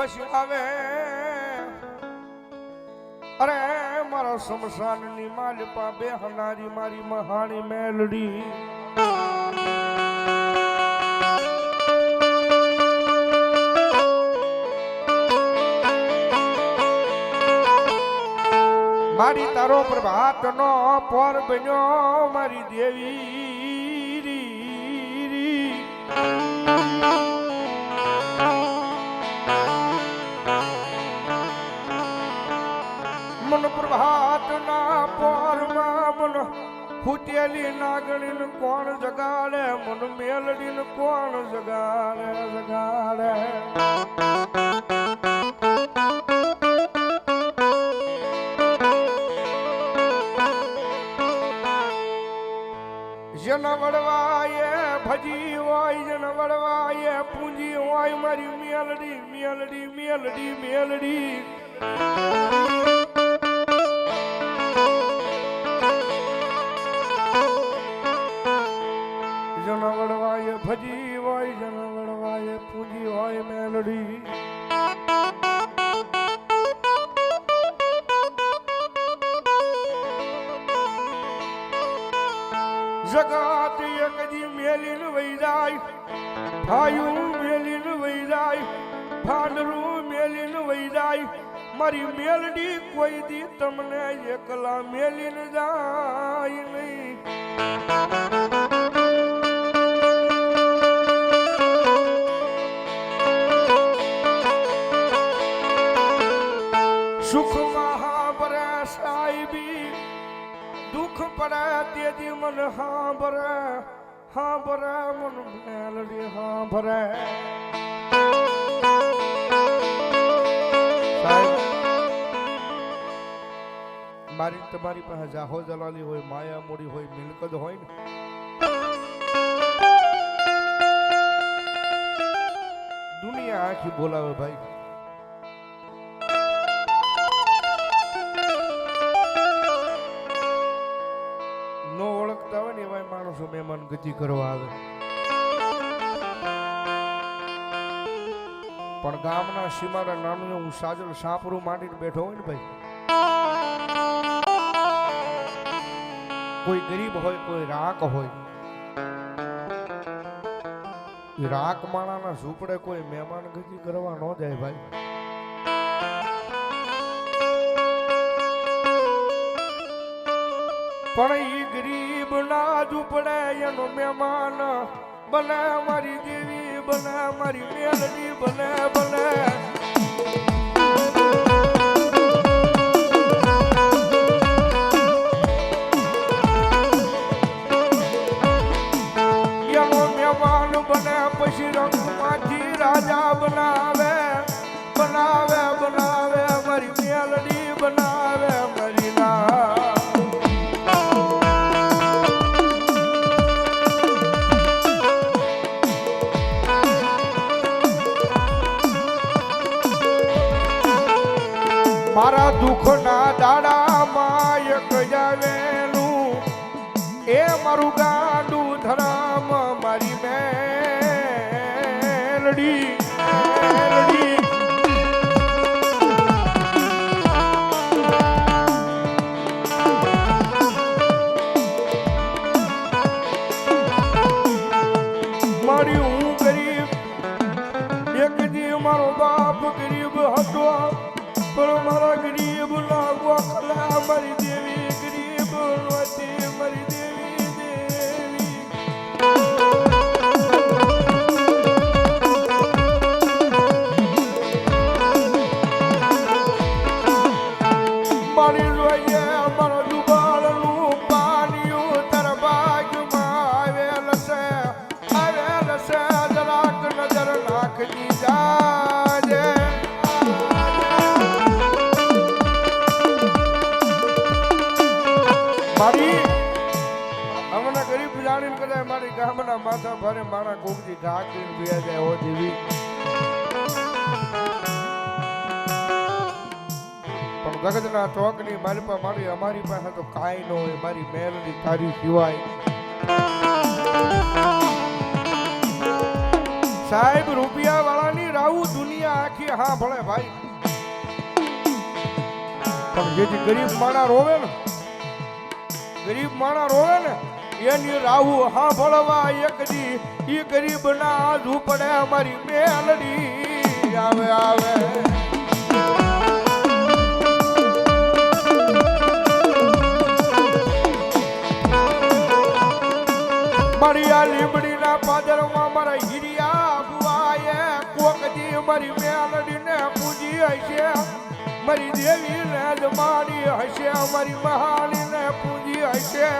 આવે. અરે, મારા શમશાનની માલપા બે હનારી મારી મહાણી મેલડી. મારી તારો પ્રભાત નો પર બન્યો મારી દેવી. રી રી. મન પ્રભાત ના પોરમાં મન ફૂટેલી નાગણી કોણ જગાડે? મન મેલડી કોણ જગાડે? જગાડે. જન વડવાએ ભજી હોય, જન વડવાએ પૂંજી હોય, મારી મેલડી મેલડી મેલડી મેલડી. ભજી હોય જન વડવાએ પૂંજી હોય, મેલડી. જગત એકજી મેલીન વઈ જાય ભાયું મેલીન વઈ જાય ભાંડરું મેલીન વઈ જાય મારી મેલડી કોઈ દી તમને એકલા મેલીન જાય નહીં. સુખ મહાબરે સાહેબી, દુઃખ પડે તેજી મન હાંભરે હા ભરે મન મેલડી હા ભરે મારી, તમારી પાસે જાહો જલાલી હોય, માયા મૂડી હોય, મિલકત હોય ને? દુનિયા આખી બોલાવે ભાઈ. મહેમાન ગતિ કરવા આવે. પણ ગામના સીમાના નાનું હું સાજલ સાપરું માંડીને બેઠો હોય ને ભાઈ. કોઈ ગરીબ હોય, કોઈ રાખ હોય. રાક માણાના ઝૂંપડે કોઈ મહેમાન ગતિ કરવા ન જાય ભાઈ. પણ ઈ ગરીબ ના ઝૂંપડે એનો મહેમાન બને, મારી દેવી બને, મારી મેલડી બને બને. બને, પછી રંગમાંથી રાજા બનાવે દુઃખના દાડામાં એક જાવેલું એ મારું ગાંડું ધરામ મારી મેલડી મારી હું ગરીબ એક દી મારો બાપ ગરીબ હતો. પણ મારા ગરીબ લાગવા ખલા મારી દેવી ગરીબ મારી દેવી મારી હમણાં ગરીબ જાણીને કદાચ મારી ગામના માથા ભારે મારા ઘા કરીને પીયા જાય હો દેવી પણ જગતના ચોકની મારી પાસે મારી, અમારી પાસે તો કાંઈ ન હોય, મારી મેલની તારી સિવાય. સાહેબ રૂપિયા વાળાની રાવું દુનિયા આખી હા ભલે ભાઈ. પણ જેથી ગરીબ માણા રોવે ને ગરીબ માણા રોવે ને, એની રાહુ હા ભળવા એક દી ઈ ગરીબ ના ઝૂપડે અમારી મેલડી આવે આવે. મારી આ લીમડીના પાદરમાં મારા હિરિયા બુઆએ કોક દી મારી મેલડીને પૂજી હશે મારી દેવીને જ મારી હશે મારી મહાલીને પૂજી હશે.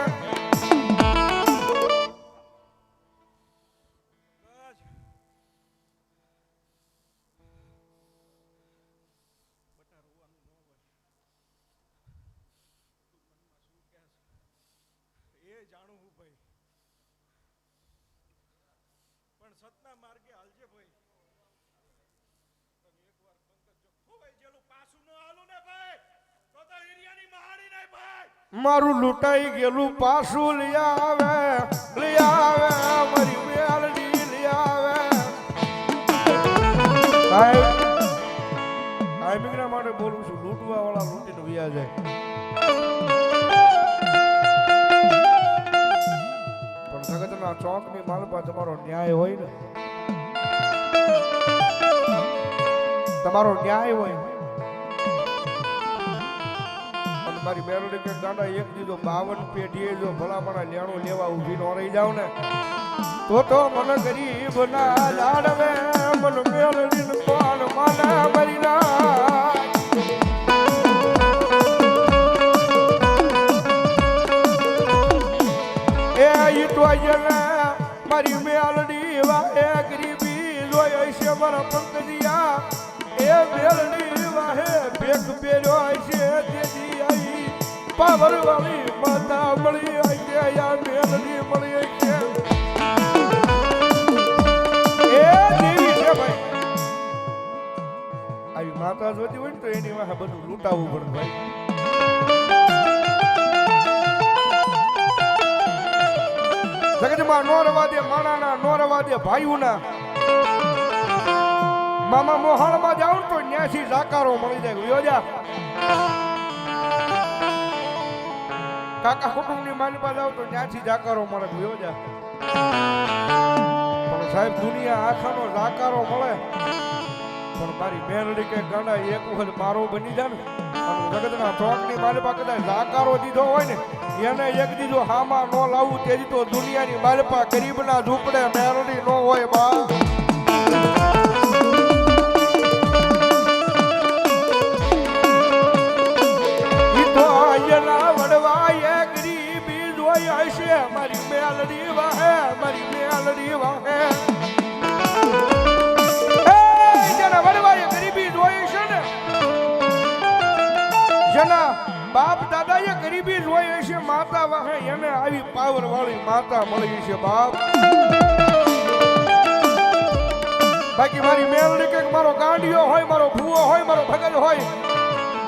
જાણું હું ભાઈ. પણ સતના માર્ગે હાલજે ભાઈ તને એકવાર પંકજ જો ખોવાઈ ગયેલું પાછું ન હાલું ને ભાઈ તો તો હિરિયાની મહાણી નહીં ભાઈ મારું લૂંટાઈ ગયેલું પાછું લઈ આવે આવે, મારી મેલડી લઈ આવે. સાહેબના માટે બોલું છું લૂંટવા વાળા લૂંટીને વ્યા જાય. પણ જગતના ચોકની માલપા તમારો ન્યાય હોય ને. તમારો ન્યાય હોય. મારી મેલોડી કે ગાંડા એક દીધો બાવન પેઢીએ જો ભલામણા લેણું લેવા ઊભી ન રહી જાવ ને, તો તો મને ગરીબ ના લાડવે મન ને કોણ માને મરી ના એ ઈ તો મારી મેલડી એ ગરીબી જોઈ છે, મર પંકજિયા. એ મેલડી વાહે ભેગ પહેર્યો છે તેથી માતા મળી આઈ મેલડી મળી આવી માતા જોતી હોય ને તો એની વાહ બધું લૂંટાવવું પડે ભાઈ. જગતમાં નો રવા દે, માણાના નો રવા દે, ભાઈઓના. મામા મોહાણમાં જાઉં તો ન્યાસી જાકારો મળી જાય. યોજા કાકા કુટુંબની માલિપા જાવ તો ત્યાંથી જાકારો મળે યોજા પણ સાહેબ, દુનિયા આખાનો જાકારો મળે. પણ મારી મેરડી કે ગાંડા એક વખત મારો બની જાય ને અને જગતના ચોકની માલિપા કદાચ જાકારો દીધો હોય ને, એને એક દીધો હામાં નો લાવવું તેથી તો દુનિયાની માલિપા ગરીબના ઝૂંપડે મેરડી નો હોય, બા. માતા મળી છે બાપ. બાકી મારી મેલડી કે મારો ગાંડિયો હોય, મારો ભૂવો હોય, મારો ભગલ હોય,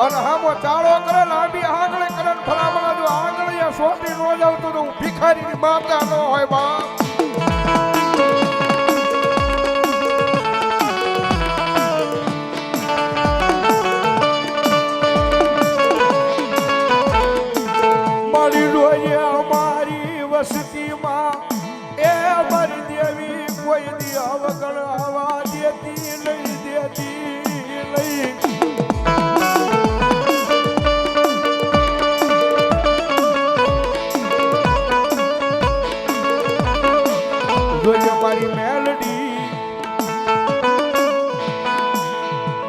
અને હામો ચાળો કરે લાંબી આંગળે કરે ફલામણા જો આંગળીયા સોટી નો જાવ તો હું ભિખારીની માતા ન હોય બાપ. જોઈએ મારી મેલડી.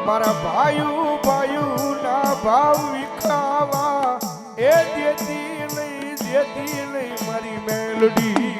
મારા ભાઈઓ ભાઈઓ ના ભાવ વિખાવા. એ દેતી નહીં દેતી નહીં મારી મેલડી.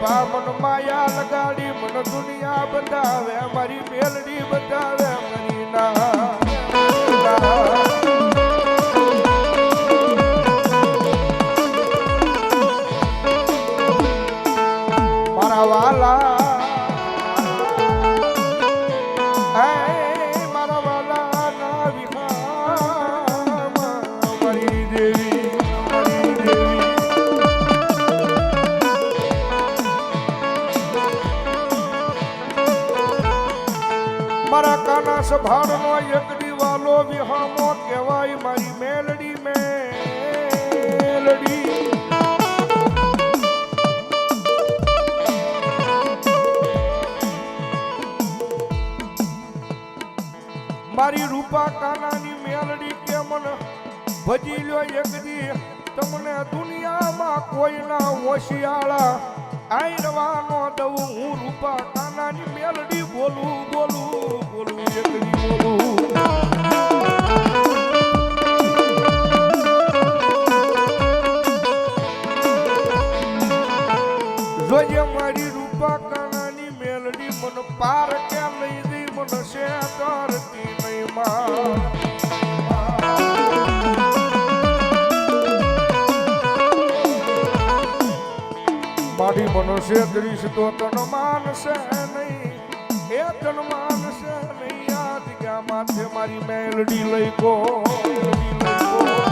માલપા મન માયા લગાડી મન દુનિયા બતાવે મારી મેલડી બતાવે મારી ના. ભાડનો એક દીવાલો વિહામો કહેવાય મારી મેલડી મેલડી. મારી રૂપા કાનાની મેલડી કે મને ભજી લ્યો દી. તમને દુનિયામાં કોઈના હોશિયાળા આઈ રવાનો દઉં હું રૂપા કાનાની મેલડી બોલું પાર કે લઈ ગઈ મન તરતી નહીં માં મારી મનુષ્ય દ્રીશ તો તન માનશે નહીં. એ તન માનશે નહીં. યાદ ગયા માથે મારી મેલડી લઈ ગો મેલડી લઈ ગો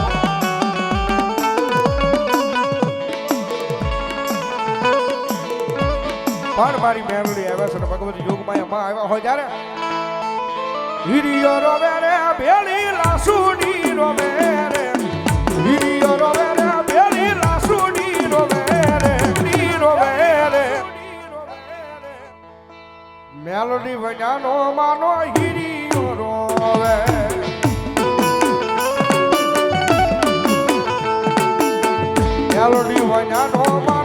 પણ મારી મેલડી આવ્યા છે ભગવતી યોગમાં એમાં આવ્યા હોય ત્યારે. હિરિયો રોવે રે ભેળી લાસુડી રોવે રે. હિરિયો રોવે રે ભેળી લાસુડી રોવે રે. ડી રોવે રે. મેલોડી વજાનો માનો હિરિયો રોવે. મેલોડી વજાનો માનો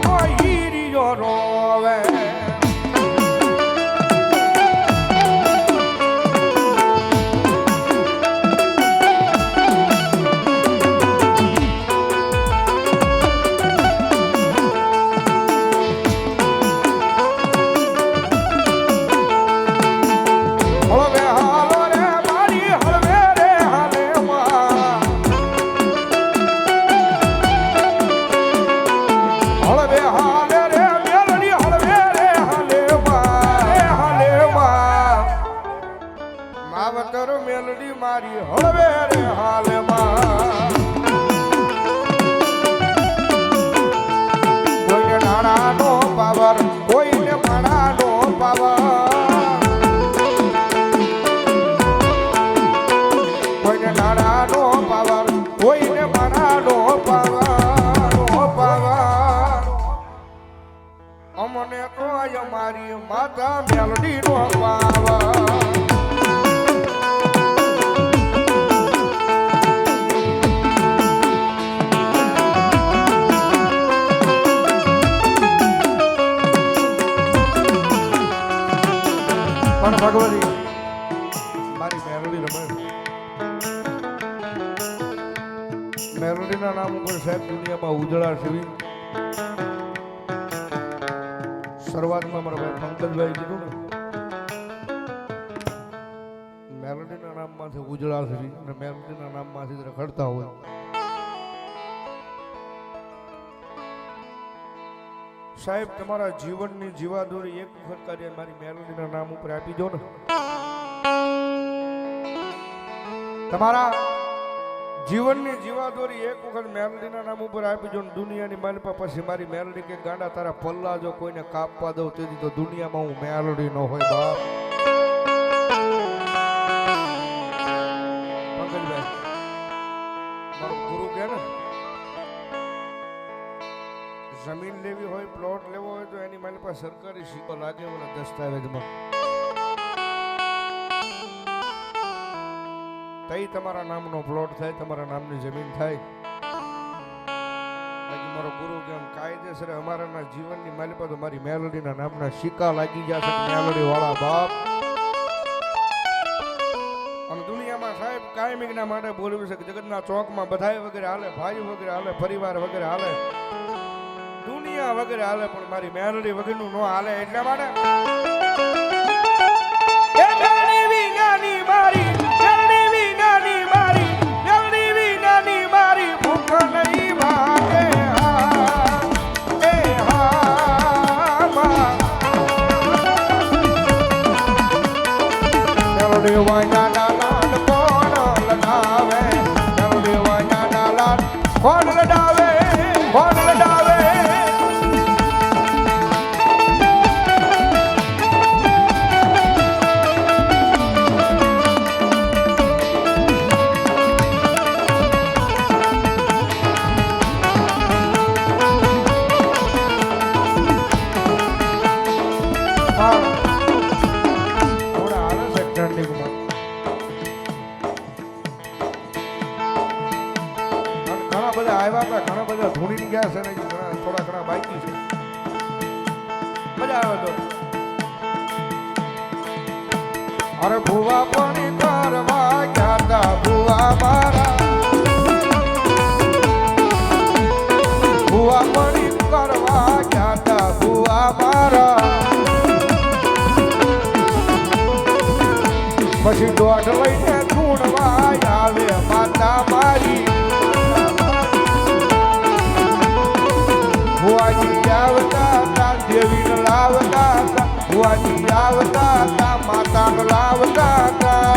રખડતા હોય. સાહેબ, તમારા જીવનની જીવાદોરી એક વખત કાર્ય મારી મેલોડીના નામ ઉપર આપી દો ને. તમારા જીવનની જીવાદોરી એક વખત મેલડીના નામ ઉપર આપી દો ને, દુનિયાની માલપા પછી મારી મેલડી કે ગાંડા તારા પલ્લા જો કોઈને કાપવા દઉં, તેથી તો દુનિયામાં હું મેલડી ન હોય બાપ. જમીન લેવી હોય પ્લોટ લેવો હોય, તો એની મારી પાસે સરકારી સિક્કો લાગે ઓલા દસ્તાવેજમાં. તઈ તમારા નામનો પ્લોટ થાય, તમારા નામની જમીન થાય. મારો ગુરુ કેમ કાયદેસર અમારાના જીવનની માલિક તો મારી મેલોડીના નામના સિક્કા લાગી જશે મેલોડી વાળા બાપ. દુનિયામાં સાહેબ કાયમિકના માટે બોલવી છે કે જગતના ચોકમાં બધાય વગેરે હાલે, ભાઈ વગેરે હાલે, પરિવાર વગેરે હાલે. વગેરે હાલે પણ મારી મહેનત વગરનું ન હાલે એટલા માટે. દોઢ લઈને ઢૂંઢવા આવે માતા મારી ભુવાની આવતા તા દેવી લાવતા તા ભુવાની આવતા તા માતા લાવતા તા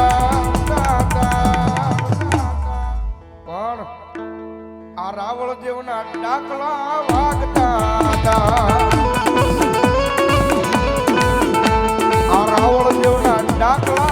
પણ આ રાવળ દેવના ડાકલા વાગતા હતા આ રાવળ દેવના ડાકલા